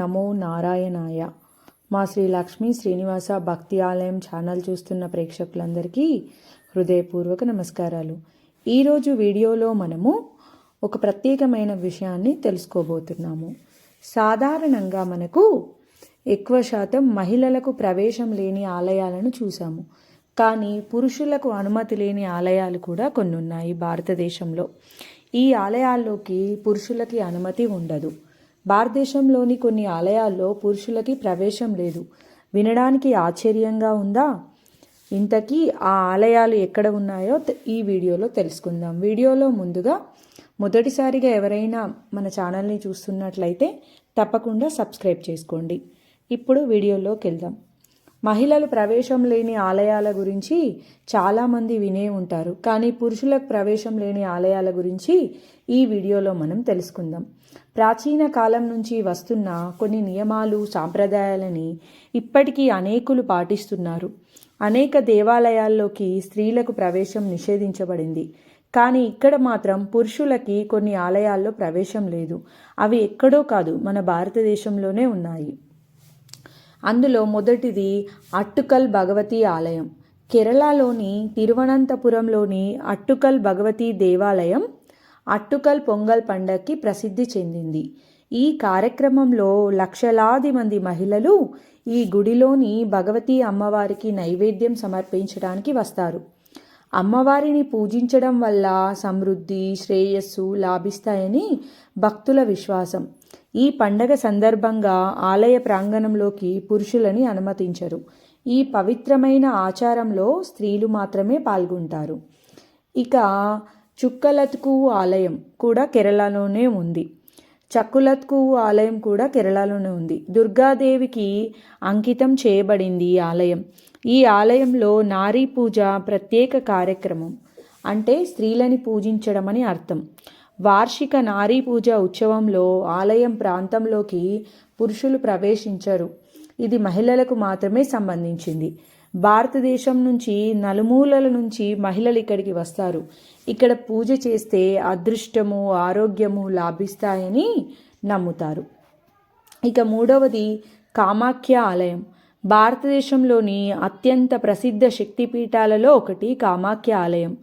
నమో నారాయణాయ. మా శ్రీ లక్ష్మీ శ్రీనివాస భక్తి ఆలయం ఛానల్ చూస్తున్న ప్రేక్షకులందరికీ హృదయపూర్వక నమస్కారాలు. ఈరోజు వీడియోలో మనము ఒక ప్రత్యేకమైన విషయాన్ని తెలుసుకోబోతున్నాము. సాధారణంగా మనకు ఎక్కువ శాతం మహిళలకు ప్రవేశం లేని ఆలయాలను చూసాము కానీ పురుషులకు అనుమతి లేని ఆలయాలు కూడా కొన్ని ఉన్నాయి భారతదేశంలో. ఈ ఆలయాల్లోకి పురుషులకి అనుమతి ఉండదు. భారతదేశంలోని కొన్ని ఆలయాల్లో పురుషులకి ప్రవేశం లేదు. వినడానికి ఆశ్చర్యంగా ఉందా? ఇంతకీ ఆ ఆలయాలు ఎక్కడ ఉన్నాయో ఈ వీడియోలో తెలుసుకుందాం. వీడియోలో ముందుగా మొదటిసారిగా ఎవరైనా మన ఛానల్ని చూస్తున్నట్లయితే తప్పకుండా సబ్స్క్రైబ్ చేసుకోండి. ఇప్పుడు వీడియోలోకి వెళ్దాం. మహిళలు ప్రవేశం లేని ఆలయాల గురించి చాలామంది వినే ఉంటారు. కానీ పురుషులకు ప్రవేశం లేని ఆలయాల గురించి ఈ వీడియోలో మనం తెలుసుకుందాం. ప్రాచీన కాలం నుంచి వస్తున్న కొన్ని నియమాలు సాంప్రదాయాలని ఇప్పటికీ అనేకులు పాటిస్తున్నారు. అనేక దేవాలయాల్లోకి స్త్రీలకు ప్రవేశం నిషేధించబడింది. కానీ ఇక్కడ మాత్రం పురుషులకి కొన్ని ఆలయాల్లో ప్రవేశం లేదు. అవి ఎక్కడో కాదు మన భారతదేశంలోనే ఉన్నాయి. అందులో మొదటిది అట్టుకల్ భగవతి ఆలయం. కేరళలోని తిరువనంతపురంలోని అట్టుకల్ భగవతి దేవాలయం అట్టుకల్ పొంగల్ పండగకి ప్రసిద్ధి చెందింది. ఈ కార్యక్రమంలో లక్షలాది మంది మహిళలు ఈ గుడిలోని భగవతి అమ్మవారికి నైవేద్యం సమర్పించడానికి వస్తారు. అమ్మవారిని పూజించడం వల్ల సమృద్ధి శ్రేయస్సు లాభిస్తాయని భక్తుల విశ్వాసం. ఈ పండగ సందర్భంగా ఆలయ ప్రాంగణంలోకి పురుషులని అనుమతించరు. ఈ పవిత్రమైన ఆచారంలో స్త్రీలు మాత్రమే పాల్గొంటారు. ఇక చుక్కలత్కు ఆలయం కూడా కేరళలోనే ఉంది. చక్కులత్కు ఆలయం కూడా కేరళలోనే ఉంది. దుర్గాదేవికి అంకితం చేయబడింది ఈ ఆలయం. ఈ ఆలయంలో నారీ పూజ ప్రత్యేక కార్యక్రమం అంటే స్త్రీలని పూజించడం అని అర్థం. వార్షిక నారీ పూజ ఉత్సవంలో ఆలయం ప్రాంతంలోకి పురుషులు ప్రవేశించరు. ఇది మహిళలకు మాత్రమే సంబంధించింది. భారతదేశం నుంచి నలుమూలల నుంచి మహిళలు ఇక్కడికి వస్తారు. ఇక్కడ పూజ చేస్తే అదృష్టము ఆరోగ్యము లాభిస్తాయని నమ్ముతారు. ఇక మూడవది కామాఖ్య ఆలయం. భారతదేశంలోని అత్యంత ప్రసిద్ధ శక్తిపీఠాలలో ఒకటి కామాఖ్య ఆలయం.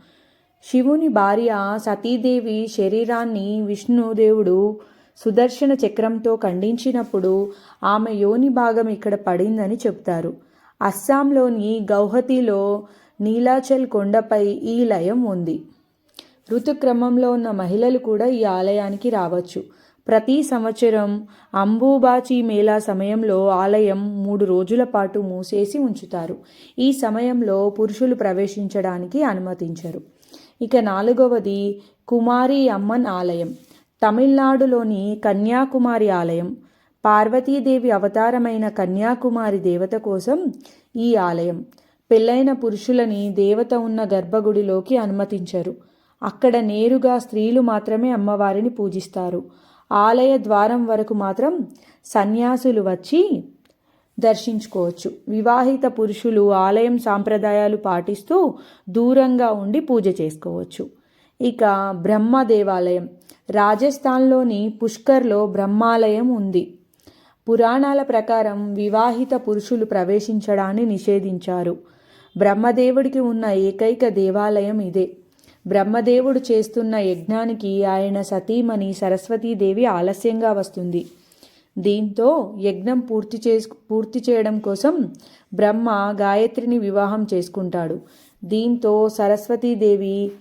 శివుని భార్య సతీదేవి శరీరాన్ని విష్ణుదేవుడు సుదర్శన చక్రంతో ఖండించినప్పుడు ఆమె యోని భాగం ఇక్కడ పడిందని చెప్తారు అస్సాంలోని గౌహతిలో నీలాచల్ కొండపై ఈ లయం ఉంది. ఋతుక్రమంలో ఉన్న మహిళలు కూడా ఈ ఆలయానికి రావచ్చు. ప్రతి సంవత్సరం అంబూబాచి మేళా సమయంలో ఆలయం మూడు రోజుల పాటు మూసేసి ఉంచుతారు. ఈ సమయంలో పురుషులు ప్రవేశించడానికి అనుమతించరు. ఇక నాలుగవది కుమారి అమ్మన్ ఆలయం. తమిళనాడులోని కన్యాకుమారి ఆలయం. పార్వతీదేవి అవతారమైన కన్యాకుమారి దేవత కోసం ఈ ఆలయం. పెళ్ళైన పురుషులని దేవత ఉన్న గర్భగుడిలోకి అనుమతించరు. అక్కడ నేరుగా స్త్రీలు మాత్రమే అమ్మవారిని పూజిస్తారు. ఆలయ ద్వారం వరకు మాత్రం సన్యాసులు వచ్చి దర్శించుకోవచ్చు. వివాహిత పురుషులు ఆలయం సాంప్రదాయాలు పాటిస్తూ దూరంగా ఉండి పూజ చేసుకోవచ్చు. ఇక బ్రహ్మ దేవాలయం. రాజస్థాన్లోని పుష్కర్లో బ్రహ్మాలయం ఉంది. పురాణాల ప్రకారం వివాహిత పురుషులు ప్రవేశించడాన్ని నిషేధించారు. బ్రహ్మదేవుడికి ఉన్న ఏకైక దేవాలయం ఇదే. బ్రహ్మదేవుడు చేస్తున్న యజ్ఞానికి ఆయన సతీమణి సరస్వతీదేవి ఆలస్యంగా వస్తుంది. దీంతో యజ్ఞం పూర్తి చేసు పూర్తి చేయడం కోసం బ్రహ్మ గాయత్రిని వివాహం చేసుకుంటాడు. దీంతో సరస్వతీదేవి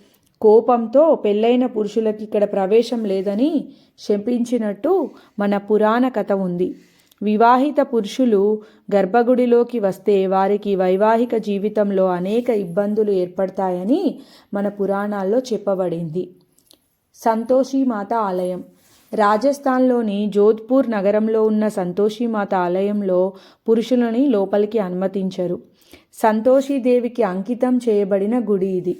కోపంతో పెళ్ళైన పురుషులకి ఇక్కడ ప్రవేశం లేదని శపించినట్టు మన పురాణ కథ ఉంది. వివాహిత పురుషులు గర్భగుడిలోకి వస్తే వారికి వైవాహిక జీవితంలో అనేక ఇబ్బందులు ఏర్పడతాయని మన పురాణాల్లో చెప్పబడింది. సంతోషి మాత ఆలయం. రాజస్థాన్లోని జోధ్పూర్ నగరంలో ఉన్న సంతోషిమాత ఆలయంలో పురుషులని లోపలికి అనుమతించరు. సంతోషీదేవికి అంకితం చేయబడిన గుడి ఇది.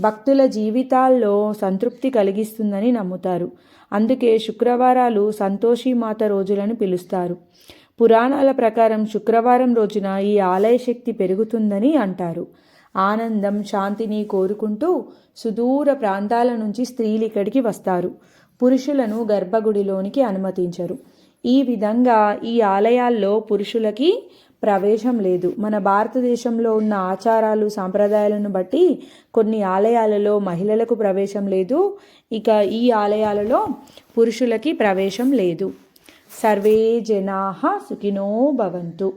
భక్తుల జీవితాల్లో సంతృప్తి కలిగిస్తుందని నమ్ముతారు. అందుకే శుక్రవారాలు సంతోషిమాత రోజులను పిలుస్తారు. పురాణాల ప్రకారం శుక్రవారం రోజున ఈ ఆలయ శక్తి పెరుగుతుందని అంటారు. ఆనందం శాంతిని కోరుకుంటూ సుదూర ప్రాంతాల నుంచి స్త్రీలు ఇక్కడికి వస్తారు. పురుషులను గర్భగుడిలోనికి అనుమతించరు. ఈ విధంగా ఈ ఆలయాల్లో పురుషులకి ప్రవేశం లేదు. మన భారతదేశంలో ఉన్న ఆచారాలు సాంప్రదాయాలను బట్టి కొన్ని ఆలయాలలో మహిళలకు ప్రవేశం లేదు. ఇక ఈ ఆలయాలలో పురుషులకి ప్రవేశం లేదు. సర్వే జనా సుఖినో భవంతు.